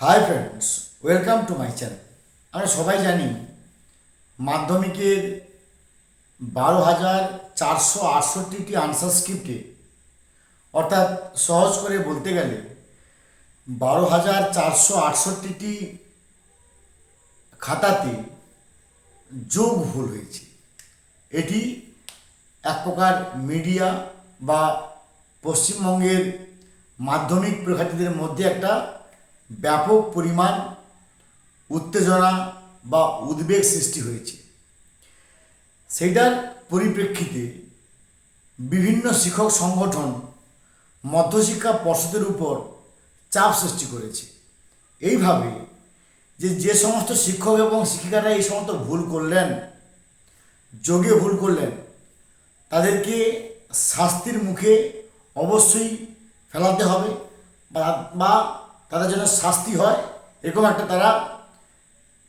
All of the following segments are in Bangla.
Hi friends welcome to my channel আমরা সবাই জানি মাধ্যমিকের বারো হাজার চারশো আটষট্টিটি আনসার স্ক্রিপ্টে অর্থাৎ সহজ করে বলতে গেলে বারো হাজার চারশো আটষট্টিটি খাতাতে যোগ ভুল হয়েছে। এটি এক প্রকার মিডিয়া বা পশ্চিমবঙ্গের মাধ্যমিক পরীক্ষার্থীদের মধ্যে একটা ব্যাপক পরিমাণ উত্তেজনা বা উদ্বেগ সৃষ্টি হয়েছে। সেইটার পরিপ্রেক্ষিতে বিভিন্ন শিক্ষক সংগঠন মধ্যশিক্ষা পর্ষদের উপর চাপ সৃষ্টি করেছে। এইভাবে যে যে সমস্ত শিক্ষক এবং শিক্ষিকারা এই সমস্ত ভুল করলেন, যোগে ভুল করলেন, তাদেরকে শাস্তির মুখে অবশ্যই ফেলাতে হবে বা বা তাদের জন্য শাস্তি হয়, এরকম একটা তারা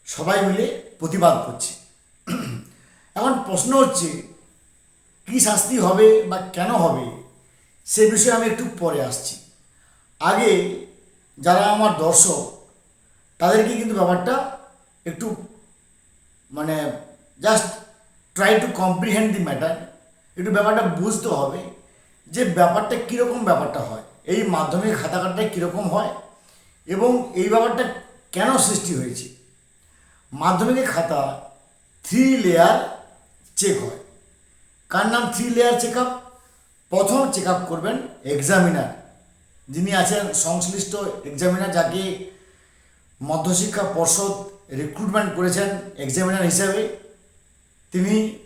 সবাই মিলে প্রতিবাদ করছে। এখন প্রশ্ন হচ্ছে, কী শাস্তি হবে বা কেন হবে, সে বিষয়ে আমি একটু পরে আসছি। আগে যারা আমার দর্শক, তাদেরকে কিন্তু ব্যাপারটা একটু মানে just try to comprehend the matter একটু ব্যাপারটা বুঝতে হবে যে ব্যাপারটা কীরকম ব্যাপারটা হয়, এই মাধ্যমিক খাতা কাটাটা কীরকম হয় এবং এই ব্যাপারটা কেন সৃষ্টি হয়েছে? মাধ্যমিকের খাতা থ্রি লেয়ার চেক হয়। কার নাম থ্রি লেয়ার চেক আপ প্রথম চেক আপ করবেন এক্সামিনার যিনি আছেন সংশ্লিষ্ট এক্সামিনার যাকে মধ্যশিক্ষা পর্ষদ রিক্রুটমেন্ট করেছেন এক্সামিনার হিসাবে, তিনি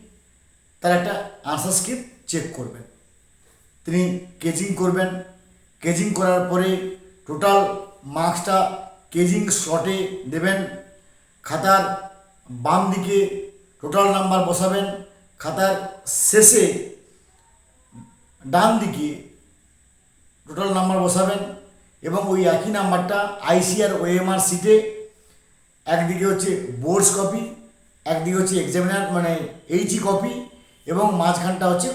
তার একটা আনসার স্ক্রিপ্ট চেক করবেন। তিনি কেজিং করবেন। কেজিং করার পরে টোটাল মার্কসটা কেজিং স্লটে দেবেন। খাতার বাম দিকে টোটাল নাম্বার বসাবেন। খাতার শেষে ডান দিকে টোটাল নাম্বার বসাবেন এবং ওই একই নাম্বারটা আইসিআর ওএমআর সিটে একদিকে হচ্ছে বোর্ডস কপি একদিকে হচ্ছে এক্সামিনার মানে এইচই কপি এবং মাঝখানটা হচ্ছে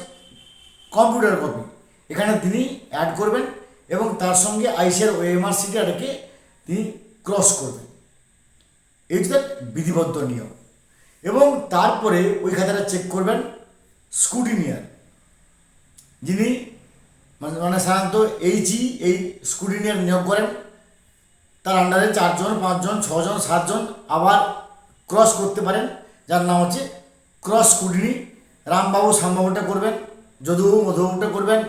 কম্পিউটার কপি এখানে তিনি অ্যাড করবেন। এবং তার সঙ্গে আইসিআর ওএমআর সিটে এটাকে তিনি ক্রস করবেন। হচ্ছে বিধিবদ্ধ নিয়ম। এবং তারপরে ওই খাতাটা চেক করবেন স্কুটিনিয়ার যিনি মানে মানে সাধারণত এইচই এই স্কুটিনিয়ার নিয়োগ করেন। তার আন্ডারে চারজন, পাঁচজন, ছজন, সাতজন আবার ক্রস করতে পারেন। যার নাম হচ্ছে ক্রস স্কুটিনি রামবাবু শ্যামবাবুটা করবেন, যদুবাবু মধুবাবুটা করবেন।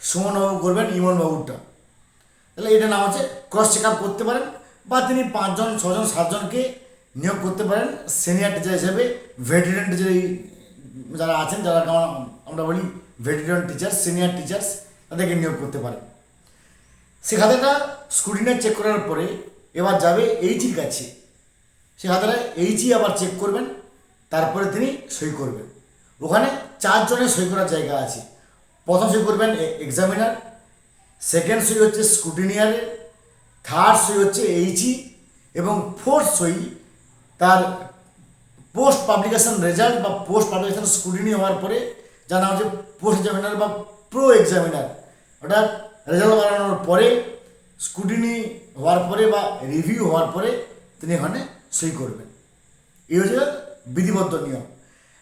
সুমনবাবু করবেন ইমনবাবুটা তাহলে এটা নাম হচ্ছে ক্রস চেক আপ করতে পারেন, বা তিনি পাঁচজন, ছজন, সাতজনকে নিয়োগ করতে পারেন সিনিয়র টিচার হিসেবে ভেটেরিয়ান টিচার যারা আছেন, যারা আমরা- বলি ভেটেরিয়ান টিচার সিনিয়র টিচার্স তাদেরকে নিয়োগ করতে পারেন সে খাতাটা স্কুটিনার চেক করার পরে এবার যাবে এইচির কাছে। সে খাতাটা এইচই আবার চেক করবেন, তারপরে তিনি সই করবেন। ওখানে চারজনের সই করার জায়গা আছে। প্রথম সই করবেন এক্সামিনার সেকেন্ড সই হচ্ছে স্কুটিনিয়ারের থার্ড সই হচ্ছে এইচই এবং ফোর্থ সই তার পোস্ট পাবলিকেশন রেজাল্ট বা পোস্ট পাবলিকেশন স্কুটিনি হওয়ার পরে যার নাম হচ্ছে পোস্ট এক্সামিনার বা প্রো এক্সামিনার ওটা রেজাল্ট বানানোর পরে স্কুটিনি হওয়ার পরে বা রিভিউ হওয়ার পরে তিনি এখানে সই করবেন। এই হচ্ছে বিধিবদ্ধ নিয়ম।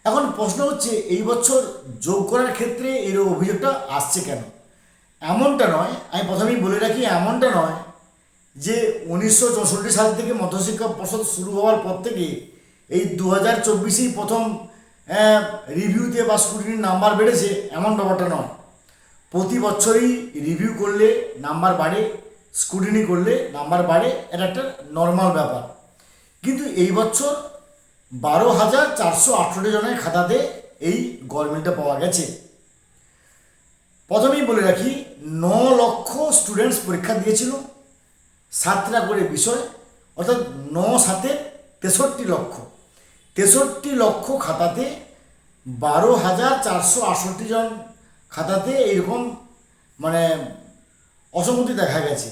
এখন প্রশ্ন হচ্ছে, এই বছর যোগ করার ক্ষেত্রে এর অভিযোগটা আসছে কেন? এমনটা নয়, আমি প্রথমেই বলে রাখি, এমনটা নয় যে উনিশশো চৌষট্টি সাল থেকে মধ্যশিক্ষা পর্ষদ শুরু হওয়ার পর থেকে এই দু হাজার চব্বিশেই প্রথম রিভিউতে বা স্কুটিনির নাম্বার বেড়েছে, এমন ব্যাপারটা নয়। প্রতি বছরই রিভিউ করলে নাম্বার বাড়ে স্কুটিনি করলে নাম্বার বাড়ে, এটা একটা নর্মাল ব্যাপার। কিন্তু এই বছর বারো হাজার চারশো আটষট্টি জনের খাতাতে এই গভর্নমেন্টটা পাওয়া গেছে। প্রথমেই বলে রাখি, ন লক্ষ স্টুডেন্টস পরীক্ষা দিয়েছিল, সাতটা করে বিষয়, অর্থাৎ ন সাতে তেষট্টি লক্ষ। তেষট্টি লক্ষ খাতাতে বারো হাজার চারশো আটষট্টি জন খাতাতে এইরকম মানে অসঙ্গতি দেখা গেছে।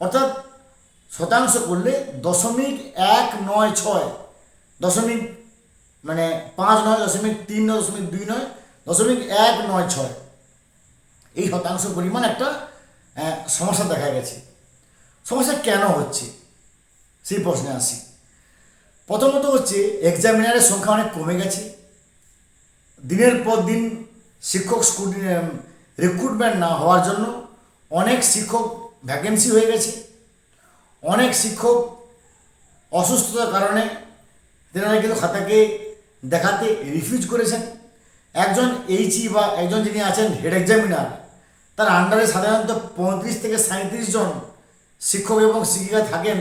অর্থাৎ শতাংশ করলে দশমিক এক নয় ছয় দশমিক মানে পাঁচ নয় দশমিক তিন নয় দশমিক দুই নয়, দশমিক এক নয় ছয়। এই শতাংশ পরিমাণ একটা সমস্যা দেখা গেছে। সমস্যা কেন হচ্ছে? সেই প্রশ্নে আসি। প্রথমত হচ্ছে এক্সামিনারের সংখ্যা অনেক কমে গেছে। দিনের পর দিন শিক্ষক স্কুল রিক্রুটমেন্ট না হওয়ার জন্য অনেক শিক্ষক ভ্যাকেন্সি হয়ে গেছে। অনেক শিক্ষক অসুস্থতার কারণে তেনারা কিন্তু খাতাকে দেখাতে রিফিউজ করেছেন। একজন এইচই বা একজন যিনি আছেন হেড এক্সামিনার তার আন্ডারে সাধারণত পঁয়ত্রিশ থেকে সাঁত্রিশ জন শিক্ষক এবং শিক্ষিকা থাকেন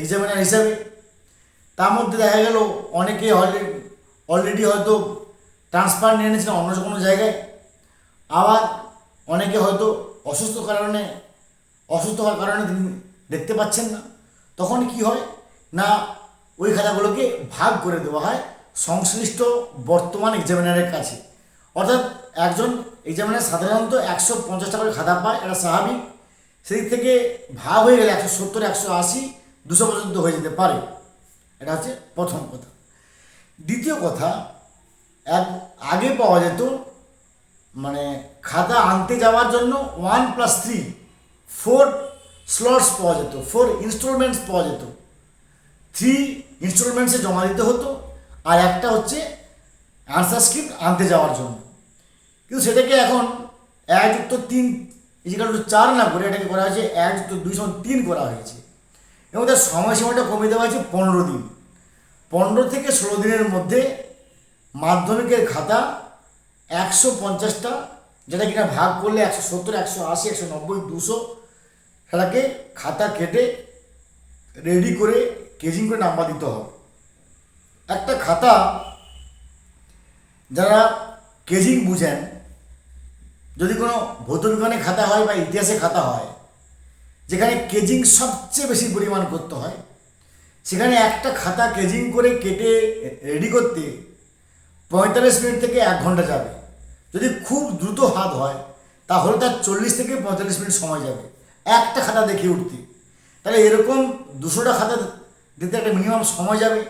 এক্সামিনার হিসাবে। তার মধ্যে দেখা গেল অনেকে অলরেডি অলরেডি হয়তো ট্রান্সফার নিয়ে নিয়েছিলেন অন্য কোনো জায়গায়। আবার অনেকে হয়তো অসুস্থ কারণে, অসুস্থ হওয়ার কারণে তিনি দেখতে পাচ্ছেন না। তখন কি হয়? না ওই খাতাগুলোকে ভাগ করে দেওয়া হয় সংশ্লিষ্ট বর্তমান এক্সামিনারের কাছে। অর্থাৎ একজন এক্সামিনার সাধারণত একশো পঞ্চাশ টাকা করে খাতা পায়, এটা স্বাভাবিক। সেই থেকে ভাগ হয়ে গেলে একশো সত্তর, একশো আশি, দুশো পর্যন্ত হয়ে যেতে পারে। এটা হচ্ছে প্রথম কথা। দ্বিতীয় কথা, এক আগে পাওয়া যেত মানে খাতা আনতে যাওয়ার জন্য one plus three, four slots পাওয়া যেত, ফোর ইনস্টলমেন্টস পাওয়া যেত। থ্রি ইনস্টলমেন্টসে জমা দিতে হতো, আর একটা হচ্ছে আনসার স্ক্রিপ্ট আনতে যাওয়ার জন্য। কিন্তু সেটাকে এখন এক যুক্ত তিন ইজিকাল টু চার না করে এটাকে করা হয়েছে, এক যুক্ত দুই সমান তিন করা হয়েছে। এবং তার সময়সীমাটা কমিয়ে দেওয়া হয়েছে পনেরো দিন। পনেরো থেকে ষোলো দিনের মধ্যে মাধ্যমিকের খাতা একশো পঞ্চাশটা, যেটা কিনা ভাগ করলে একশো সত্তর, একশো আশি, একশো নব্বই, দুশো, সেটাকে খাতা কেটে রেডি করে কেজিং করে নাম্বার দিতে হবে। একটা খাতা, যারা কেজিং বুঝেন, যদি কোনো ভৌতবিজ্ঞানে খাতা হয় বা ইতিহাসে খাতা হয়, যেখানে কেজিং সবচেয়ে বেশি পরিমাণ করতে হয়, সেখানে একটা খাতা কেজিং করে কেটে রেডি করতে পঁয়তাল্লিশ মিনিট থেকে এক ঘণ্টা যাবে। যদি খুব দ্রুত হাত হয়, তাহলে তার চল্লিশ থেকে পঁয়তাল্লিশ মিনিট সময় যাবে। একটা খাতা দেখে উঠতে। তাহলে এরকম দুশোটা খাতা দিতে একটা মিনিমাম সময় যাবে।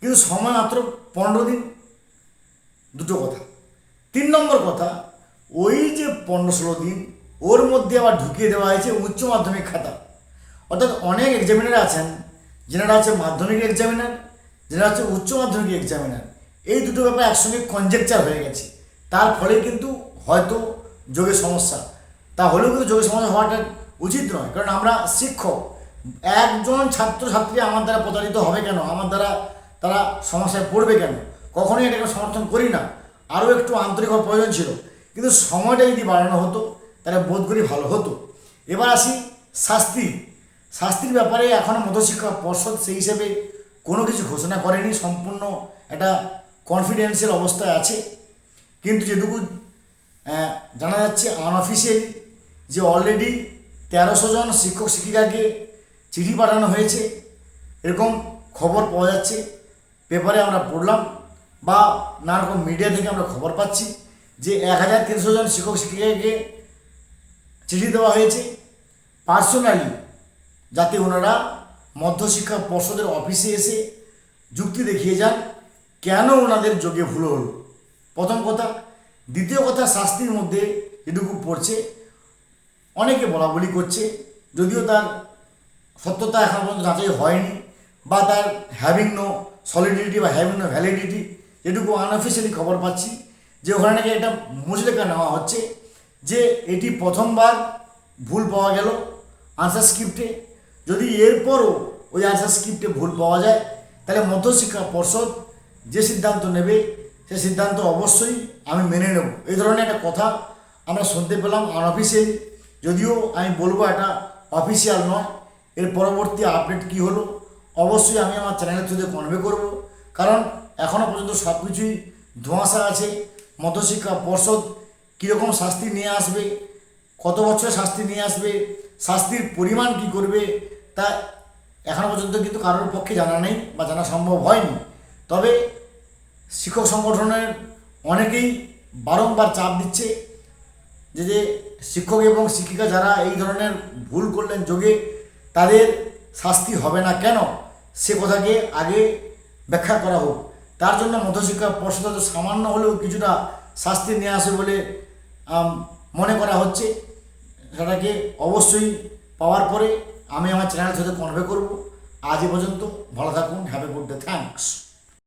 কিন্তু সময় মাত্র পনেরো দিন। দুটো কথা। তিন নম্বর কথা, ওই যে পনেরো ষোলো দিন, ওর মধ্যে আবার ঢুকিয়ে দেওয়া হয়েছে উচ্চ মাধ্যমিক খাতা। অর্থাৎ অনেক এক্সামিনার আছেন, যেনারা আছে মাধ্যমিক এক্সামিনার যেনারা হচ্ছে উচ্চ মাধ্যমিক এক্সামিনার এই দুটো ব্যাপার একসঙ্গে কনজেকচার হয়ে গেছে। তার ফলে কিন্তু হয়তো যোগের সমস্যা। তা হলেও কিন্তু যোগের সমস্যা হওয়াটা উচিত নয়। কারণ আমরা শিক্ষক একজন ছাত্র ছাত্রী আমার দ্বারা প্রতারিত হবে কেন? আমার দ্বারা তারা সমস্যায় পড়বে কেন? কখনোই এটাকে সমর্থন করি না। আরও একটু আন্তরিক প্রয়োজন ছিল। কিন্তু সময়টা যদি বাড়ানো হতো, তাহলে বোধ করি ভালো হতো। এবার আসি শাস্তি। শাস্তির ব্যাপারে এখনও মধ্যশিক্ষা পর্ষদ সেই হিসেবে কোনো কিছু ঘোষণা করেনি। সম্পূর্ণ একটা কনফিডেন্সিয়াল অবস্থায় আছে। কিন্তু যেটুকু জানা যাচ্ছে আনঅফিসিয়ালি যে অলরেডি তেরোশো জন শিক্ষক শিক্ষিকাকে চিঠি পাঠানো হয়েছে। এরকম খবর পাওয়া যাচ্ছে। পেপারে আমরা পড়লাম বা নানা রকম মিডিয়া থেকে আমরা খবর পাচ্ছি যে এক হাজার তিনশো জন শিক্ষক শিক্ষিকাকে চিঠি দেওয়া হয়েছে। পার্সোনালি যাতে ওনারা মধ্যশিক্ষা পর্ষদের অফিসে এসে যুক্তি দেখিয়ে যান কেন ওনাদের যোগে ভুল হলো। প্রথম কথা। দ্বিতীয় কথা, শাস্তির মধ্যে এটুকু পড়ছে। অনেকে বলা বলি করছে, যদিও তার সত্যতা এখন পর্যন্ত যাচাই হয়নি বা তার হ্যাভিং নো সলিডিটি বা হ্যাভিং নো ভ্যালিডিটি যেটুকু আনঅফিসিয়ালি খবর পাচ্ছি যে ওখানে নাকি একটা মুচলেখা নেওয়া হচ্ছে যে এটি প্রথমবার ভুল পাওয়া গেল আনসার স্ক্রিপ্টে যদি এরপরও ওই আনসার স্ক্রিপ্টে ভুল পাওয়া যায়, তাহলে মধ্যশিক্ষা পর্ষদ যে সিদ্ধান্ত নেবে, সে সিদ্ধান্ত অবশ্যই আমি মেনে নেব। এই ধরনের একটা কথা আমরা শুনতে পেলাম আনঅফিসিয়ালি যদিও আমি বলব এটা অফিসিয়াল নয়। এর পরবর্তী আপডেট কী হলো? অবশ্যই আমি আমার চ্যানেলের থ্রুতে কনভে করব। কারণ এখনও পর্যন্ত সব কিছুই ধোঁয়াশা আছে। মধ্যশিক্ষা পর্ষদ কীরকম শাস্তি নিয়ে আসবে? কত বছর শাস্তি নিয়ে আসবে? শাস্তির পরিমাণ কি করবে? তা এখনও পর্যন্ত কিন্তু কারোর পক্ষে জানা নেই বা জানা সম্ভব হয়নি। তবে শিক্ষক সংগঠনের অনেকেই বারংবার চাপ দিচ্ছে যে যে শিক্ষক এবং শিক্ষিকা যারা এই ধরনের ভুল করলেন যোগে তাদের শাস্তি হবে না কেন? সে কথাকে আগে ব্যাখ্যা করা হোক। তার জন্য মধ্যশিক্ষা পর্ষদ সামান্য হলেও কিছুটা শাস্তি নিয়ে আসে বলে মনে করা হচ্ছে। সেটাকে অবশ্যই পাওয়ার পরে আমি আমার চ্যানেলের সাথে কনভে করব। আজ পর্যন্ত। ভালো থাকুন। Have a good day thanks